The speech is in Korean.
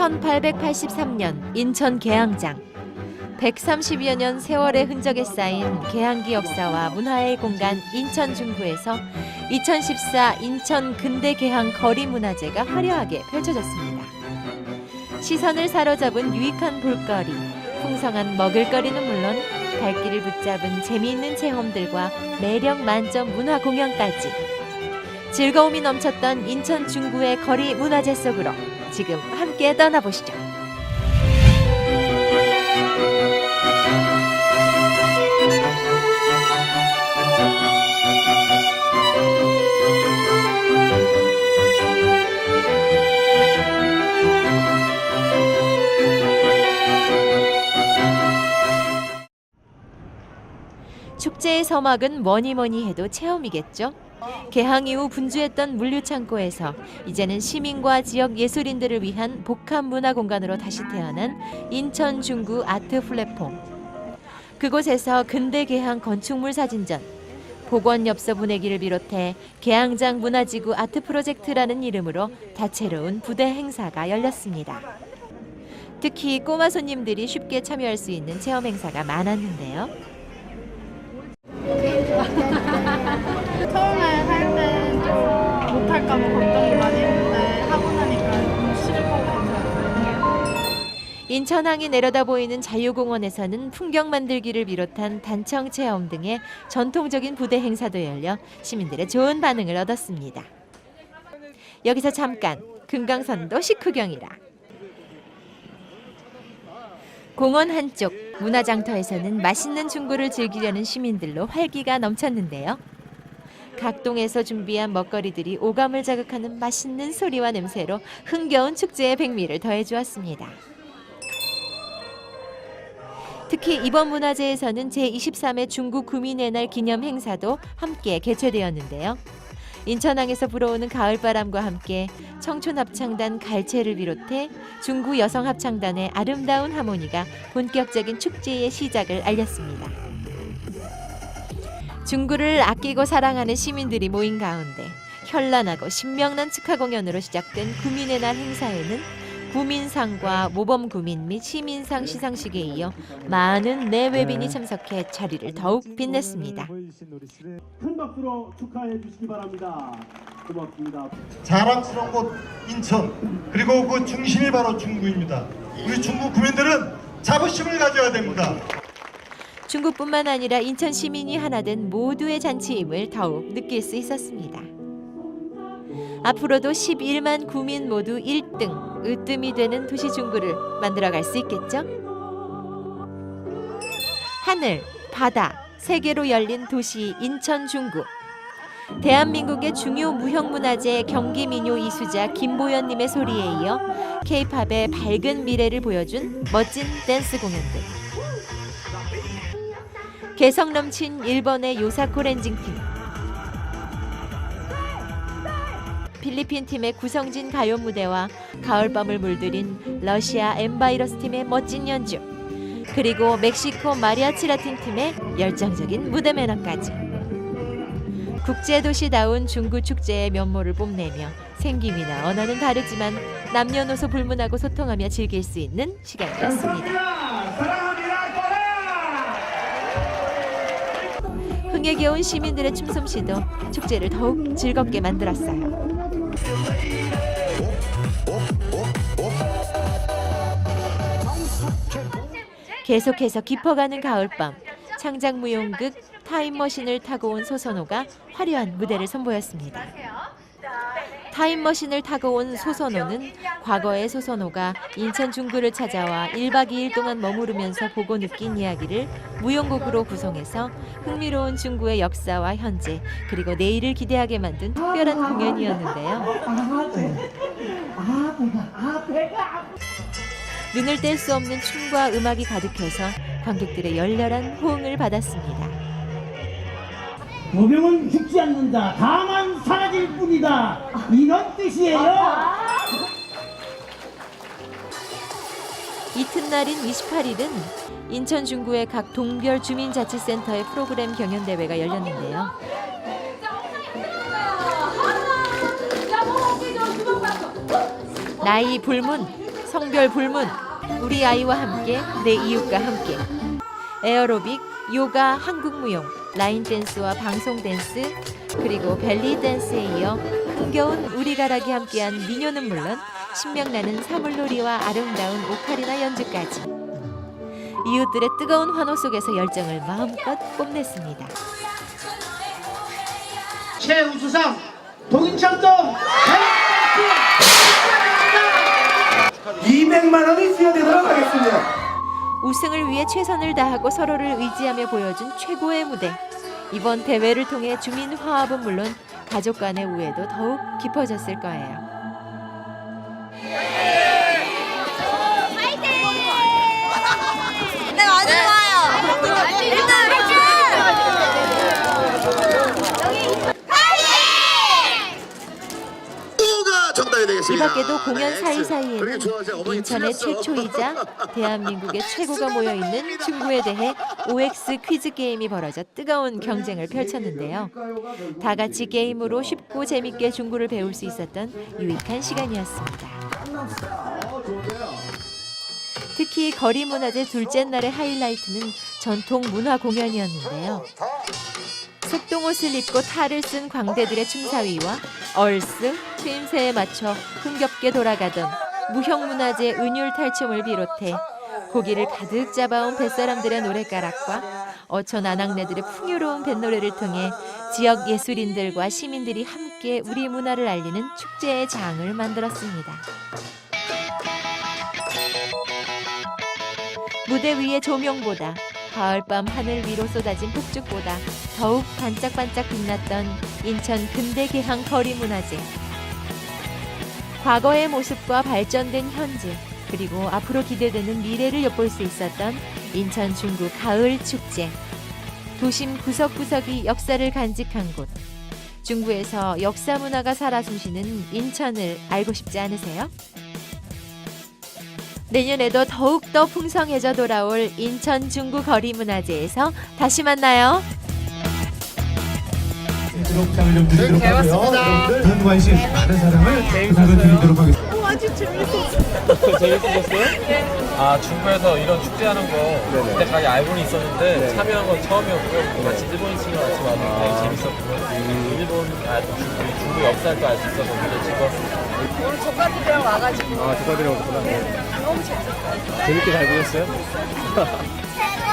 1883년 인천 계양장 130여 년 세월의 흔적에 쌓인 계양기 역사와 문화의 공간 인천 중구에서 2014 인천 근대 계양 거리 문화제가 화려하게 펼쳐졌습니다. 시선을 사로잡은 유익한 볼거리, 풍성한 먹을거리는 물론 발길을 붙잡은 재미있는 체험들과 매력 만점 문화 공연까지 즐거움이 넘쳤던 인천 중구의 거리 문화제 속으로 지금 함께 떠나보시죠. 축제의 서막은 뭐니 뭐니 해도 체험이겠죠. 개항 이후 분주했던 물류창고에서 이제는 시민과 지역 예술인들을 위한 복합 문화 공간으로 다시 태어난 인천 중구 아트 플랫폼. 그곳에서 근대 개항 건축물 사진전, 복원 엽서 분해기를 비롯해 개항장 문화지구 아트 프로젝트라는 이름으로 다채로운 부대 행사가 열렸습니다. 특히 꼬마 손님들이 쉽게 참여할 수 있는 체험 행사가 많았는데요. 걱정을 많이 했는데 하고 나니까 싫고. 인천항이 내려다 보이는 자유공원에서는 풍경 만들기를 비롯한 단청 체험 등의 전통적인 부대 행사도 열려 시민들의 좋은 반응을 얻었습니다. 여기서 잠깐 금강산도 식후경이라. 공원 한쪽 문화장터에서는 맛있는 중구를 즐기려는 시민들로 활기가 넘쳤는데요. 각동에서 준비한 먹거리들이 오감을 자극하는 맛있는 소리와 냄새로 흥겨운 축제의 백미를 더해 주었습니다. 특히 이번 문화제에서는 제23회 중국 구민의 날 기념 행사도 함께 개최되었는데요. 인천항에서 불어오는 가을바람과 함께 청춘 합창단 갈채를 비롯해 중구 여성 합창단의 아름다운 하모니가 본격적인 축제의 시작을 알렸습니다. 중구를 아끼고 사랑하는 시민들이 모인 가운데 현란하고 신명난 축하 공연으로 시작된 구민의 날 행사에는 구민상과 모범구민 및 시민상 시상식에 이어 많은 내외빈이 참석해 자리를 더욱 빛냈습니다. 큰 박수로 축하해 주시기 바랍니다. 고맙습니다. 자랑스러운 곳 인천 그리고 그 중심이 바로 중구입니다. 우리 중구 구민들은 자부심을 가져야 됩니다. 중국뿐만 아니라 인천 시민이 하나 된 모두의 잔치임을 더욱 느낄 수 있었습니다. 앞으로도 11만 구민 모두 1등 으뜸이 되는 도시 중구를 만들어갈 수 있겠죠? 하늘, 바다, 세계로 열린 도시 인천 중구. 대한민국의 중요 무형문화재 경기민요 이수자 김보연님의 소리에 이어 K-팝의 밝은 미래를 보여준 멋진 댄스 공연들. 개성 넘친 일본의 요사코 렌징 팀. 필리핀 팀의 구성진 가요 무대와 가을밤을 물들인 러시아 엠바이러스 팀의 멋진 연주. 그리고 멕시코 마리아치 라틴 팀의 열정적인 무대 매너까지. 국제도시다운 중구 축제의 면모를 뽐내며 생김이나 언어는 다르지만 남녀노소 불문하고 소통하며 즐길 수 있는 시간이었습니다. 흥에 겨운 시민들의 춤솜씨도 축제를 더욱 즐겁게 만들었어요. 계속해서 깊어가는 가을밤 창작무용극 타임머신을 타고 온 소선호가 화려한 무대를 선보였습니다. 타임머신을 타고 온 소선호는 과거의 소선호가 인천 중구를 찾아와 1박 2일 동안 머무르면서 보고 느낀 이야기를 무용곡으로 구성해서 흥미로운 중구의 역사와 현재 그리고 내일을 기대하게 만든 특별한 공연이었는데요. 눈을 뗄 수 없는 춤과 음악이 가득해서 관객들의 열렬한 호응을 받았습니다. 도명은 죽지 않는다. 다만 사라질 뿐이다. 이런 뜻이에요. 이튿날인 28일은 인천 중구의 각 동별 주민자치센터의 프로그램 경연 대회가 열렸는데요. 나이 불문, 성별 불문, 우리 아이와 함께 내 이웃과 함께 에어로빅, 요가, 한국무용, 라인 댄스와 방송 댄스 그리고 벨리 댄스에 이어 흥겨운 우리가락이 함께한 민요는 물론 신명나는 사물놀이와 아름다운 오카리나 연주까지 이웃들의 뜨거운 환호 속에서 열정을 마음껏 뽐냈습니다. 최우수상 동인창동 200만 원 우승을 위해 최선을 다하고 서로를 의지하며 보여준 최고의 무대. 이번 대회를 통해 주민 화합은 물론 가족 간의 우애도 더욱 깊어졌을 거예요. 정답이 이 되겠습니다. 밖에도 공연 네, 사이사이에는 인천의. 최초이자 대한민국의 최고가 모여 있는 중구에 대해 OX 퀴즈 게임이 벌어져 뜨거운 경쟁을 펼쳤는데요. 다 같이 게임으로 쉽고 재밌게 중구를 배울 수 있었던 유익한 시간이었습니다. 특히 거리 문화제 둘째 날의 하이라이트는 전통 문화 공연이었는데요. 속동옷을 입고 탈을 쓴 광대들의 춤사위와 얼스, 추임새에 맞춰 흥겹게 돌아가던 무형문화재 은율 탈춤을 비롯해 고기를 가득 잡아온 뱃사람들의 노랫가락과 어촌 아낙네들의 풍요로운 뱃노래를 통해 지역 예술인들과 시민들이 함께 우리 문화를 알리는 축제의 장을 만들었습니다. 무대 위의 조명보다 가을밤 하늘 위로 쏟아진 폭죽보다 더욱 반짝반짝 빛났던 인천 근대개항 거리문화제. 과거의 모습과 발전된 현재 그리고 앞으로 기대되는 미래를 엿볼 수 있었던 인천 중구 가을 축제. 도심 구석구석이 역사를 간직한 곳. 중구에서 역사 문화가 살아 숨쉬는 인천을 알고 싶지 않으세요? 내년에도 더욱더 풍성해져 돌아올 인천 중구 거리 문화제에서 다시 만나요. 기록장을 좀 드리도록 하고요. 여러분들 큰 관심 많은 사랑을 부탁을 드리도록 하겠습니다. 재밌으셨어요? 아 중국에서 이런 축제하는 거 그때까지 알고는 있었는데 참여한 건 처음이었고 같이 일본인 친구랑 같이 왔는데 재밌었고요. 일본 아 중국, 중국 역사를 또알수 있어서 굉장히 즐거웠습니다. 오늘 조카들이랑 와가지고 아 조카들이 오셨구나. 너무 재밌었어요. 재밌게 잘 보셨어요?